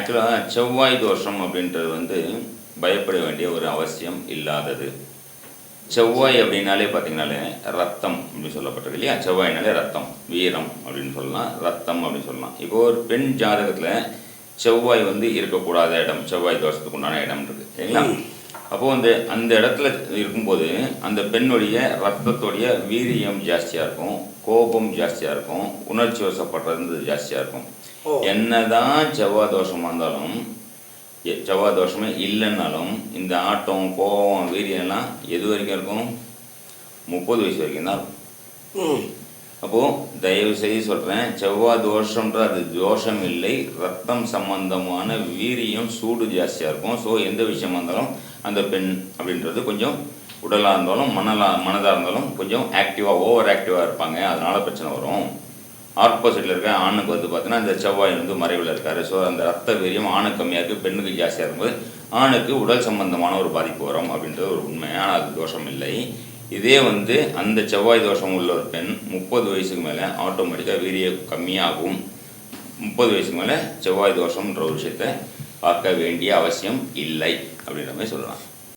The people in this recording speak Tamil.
ஆக்சுவலாக செவ்வாய் தோஷம் அப்படின்றது வந்து பயப்பட வேண்டிய ஒரு அவசியம் இல்லாதது. செவ்வாய் அப்படின்னாலே பார்த்தீங்கனாலே ரத்தம் அப்படின்னு சொல்லப்பட்டது இல்லையா? செவ்வாய்னாலே ரத்தம் வீரம் அப்படின்னு சொல்லலாம். ரத்தம் அப்படின்னு சொல்லலாம். இப்போ ஒரு பெண் ஜாதகத்தில் செவ்வாய் வந்து இருக்கக்கூடாத இடம் செவ்வாய் தோஷத்துக்கு உண்டான இடம் இருக்குது சரிங்களா? அப்போது வந்து அந்த இடத்துல இருக்கும்போது அந்த பெண்ணுடைய ரத்தத்துடைய வீரியம் ஜாஸ்தியாக இருக்கும் கோபம் ஜாஸ்தியாக இருக்கும் உணர்ச்சி வசப்படுறது ஜாஸ்தியாக இருக்கும். என்னதான் செவ்வாய் தோஷமாக இருந்தாலும் செவ்வாய் தோஷமே இல்லைன்னாலும் இந்த ஆட்டம் கோபம் வீரியம்லாம் எது வரைக்கும் இருக்கும்? முப்பது வயசு வரைக்கும் தான் இருக்கும். அப்போது தயவு செய்து சொல்கிறேன் செவ்வாய் தோஷம்ன்ற அது தோஷம் இல்லை ரத்தம் சம்பந்தமான வீரியம் சூடு ஜாஸ்தியாக இருக்கும். ஸோ எந்த விஷயமா இருந்தாலும் அந்த பெண் அப்படின்றது கொஞ்சம் உடலாக இருந்தாலும் மனலாக மனதாக இருந்தாலும் கொஞ்சம் ஆக்டிவாக ஓவர் ஆக்டிவாக இருப்பாங்க. அதனால் பிரச்சனை வரும். ஆப்போசிட்டில் இருக்க ஆணுக்கு வந்து பார்த்தீங்கன்னா இந்த செவ்வாய் வந்து மறைவில் இருக்காரு. ஸோ அந்த ரத்த வீரியம் ஆணுக்கு கம்மியாக இருக்குது பெண்ணுக்கு ஜாஸ்தியாக இருக்கும்போது ஆணுக்கு உடல் சம்பந்தமான ஒரு பாதிப்பு வரும் அப்படின்றது ஒரு உண்மை ஆனால் அது தோஷம் இல்லை. இதே வந்து அந்த செவ்வாய் தோஷம் உள்ள ஒரு பெண் முப்பது வயசுக்கு மேலே ஆட்டோமேட்டிக்காக வீரிய கம்மியாகும். முப்பது வயசுக்கு மேலே செவ்வாய் தோஷம்ன்ற ஒரு விஷயத்தை பார்க்க வேண்டிய அவசியம் இல்லை அப்படின்ற மாதிரி சொல்லலாம்.